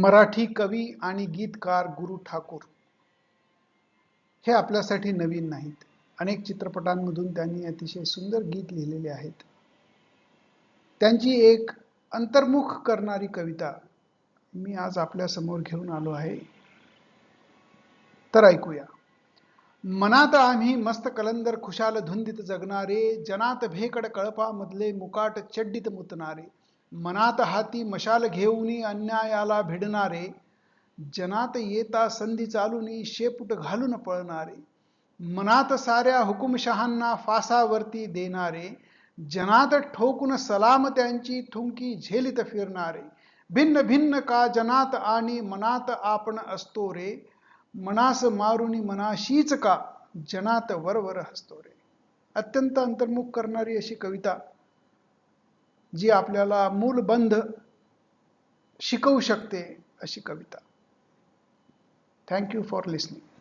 मराठी कवी आणि गीतकार गुरु ठाकूर. हे आपल्यासाठी नवीन नाहीत. अनेक चित्रपटांमधून त्यांनी अतिशय सुंदर गीत लिहिलेले आहेत. त्यांची एक अंतर्मुख करणारी कविता मी आज आपल्यासमोर घेऊन आलो आहे. तर ऐकूया. मनात आम्ही मस्त कलंदर खुशाल धुंदीत जगणारे जनात भेकड कळपामधले मुकाट चड्डीत मुतणारे. मनात हाती मशाल घेऊनी अन्यायाला भिडणारे जनात येता संधी चालूनी शेपूट घालून पळणारे मनात साऱ्या हुकुमशहांना फासावरती देणारे जनात ठोकून सलाम त्यांची थुंकी झेलीत फिरणारे भिन्न भिन्न का जनात आणि मनात आपण असतो रे? मनास मारुनी मनाशीच का? जनात वरवर हसतो रे. अत्यंत अंतर्मुख करणारी अशी कविता जी आपल्याला मूलबंध शिकवू शकते अशी कविता. Thank you for listening